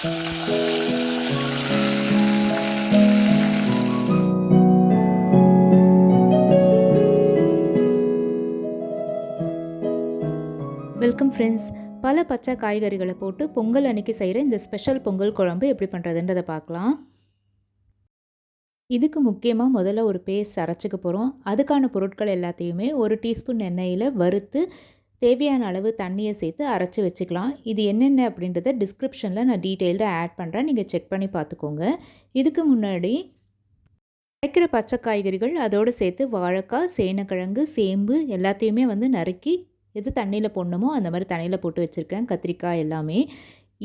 Welcome friends பல பச்சை காய்கறிகளை போட்டு பொங்கல் அன்னைக்கு செய்கிற இந்த ஸ்பெஷல் பொங்கல் குழம்பு எப்படி பண்ணுறதுன்றதை பார்க்கலாம். இதுக்கு முக்கியமாக முதல்ல ஒரு பேஸ்ட் அரைச்சிக்க போகிறோம் அதுக்கான பொருட்கள் எல்லாத்தையுமே ஒரு டீஸ்பூன் எண்ணெயில் வறுத்து தேவையான அளவு தண்ணியை சேர்த்து அரைச்சி வச்சுக்கலாம். இது என்னென்ன அப்படின்றத டிஸ்கிரிப்ஷனில் நான் டீட்டெயில்டாக ஆட் பண்ணுறேன் நீங்கள் செக் பண்ணி பார்த்துக்கோங்க. இதுக்கு முன்னாடி அரைக்கிற பச்சை காய்கறிகள் அதோடு சேர்த்து வாழைக்காய் சேனக்கிழங்கு சேம்பு எல்லாத்தையுமே வந்து நறுக்கி எது தண்ணியில் போடணுமோ அந்த மாதிரி தண்ணியில் போட்டு வச்சுருக்கேன். கத்திரிக்காய் எல்லாமே.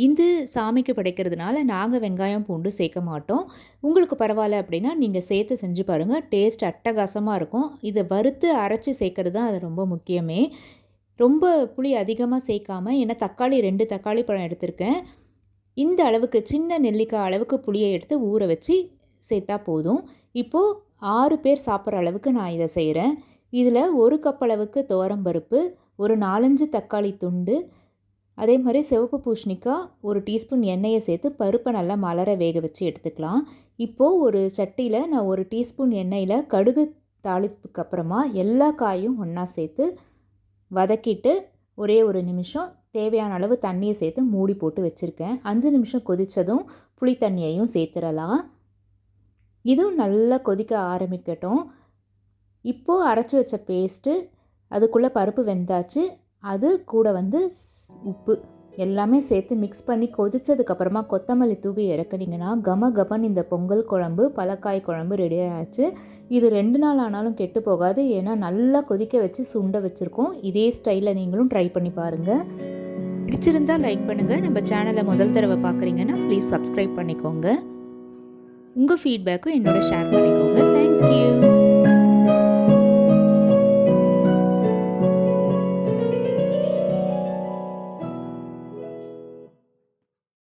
இது சாமிக்கு படைக்கிறதுனால நாங்கள் வெங்காயம் பூண்டு சேர்க்க மாட்டோம். உங்களுக்கு பரவாயில்ல அப்படின்னா நீங்கள் சேர்த்து செஞ்சு பாருங்கள் டேஸ்ட் அட்டகாசமாக இருக்கும். இதை வறுத்து அரைச்சி சேர்க்கறது தான் அது ரொம்ப முக்கியமே. ரொம்ப புளி அதிகமாக சேர்க்காமல் ஏன்னா தக்காளி ரெண்டு தக்காளி பழம் எடுத்திருக்கேன். இந்த அளவுக்கு சின்ன நெல்லிக்காய் அளவுக்கு புளியை எடுத்து ஊற வச்சு சேர்த்தா போதும். இப்போது ஆறு பேர் சாப்பிட்ற அளவுக்கு நான் இதை செய்கிறேன் இதில் ஒரு கப் அளவுக்கு துவரம்பருப்பு ஒரு நாலஞ்சு தக்காளி துண்டு அதே மாதிரி சிவப்பு பூஷணிக்காய் ஒரு டீஸ்பூன் எண்ணெயை சேர்த்து பருப்பை நல்லா மலர வேக வச்சு எடுத்துக்கலாம். இப்போது ஒரு சட்டியில் நான் ஒரு டீஸ்பூன் எண்ணெயில் கடுகு தாளிப்புக்கு அப்புறமா எல்லா காயும் ஒன்றா சேர்த்து வதக்கிட்டு ஒரே ஒரு நிமிஷம் தேவையான அளவு தண்ணியை சேர்த்து மூடி போட்டு வச்சுருக்கேன். அஞ்சு நிமிஷம் கொதித்ததும் புளி தண்ணியையும் சேர்த்துடலாம். இதுவும் நல்லா கொதிக்க ஆரம்பிக்கட்டும். இப்போது அரைச்சி வச்ச பேஸ்ட்டு அதுக்குள்ளே பருப்பு வெந்தாச்சு. அது கூட வந்து உப்பு. எல்லாமே சேர்த்து மிக்ஸ் பண்ணி கொதித்ததுக்கப்புறமா கொத்தமல்லி தூவி இறக்குனீங்கன்னா கம கபன் இந்த பொங்கல் குழம்பு பலக்காய் குழம்பு ரெடி ஆச்சு இது ரெண்டு நாள் ஆனாலும் கெட்டு போகாது. ஏன்னா நல்லா கொதிக்க வச்சு சுண்ட வச்சுருக்கோம். இதே ஸ்டைலில் நீங்களும் ட்ரை பண்ணி பாருங்கள் பிடிச்சிருந்தால் லைக் பண்ணுங்கள் நம்ம சேனலை முதல் தடவை பார்க்குறீங்கன்னா ப்ளீஸ் சப்ஸ்கிரைப் பண்ணிக்கோங்க. உங்கள் ஃபீட்பேக்கும் என்னோட ஷேர் பண்ணிக்கோங்க. தேங்க்யூ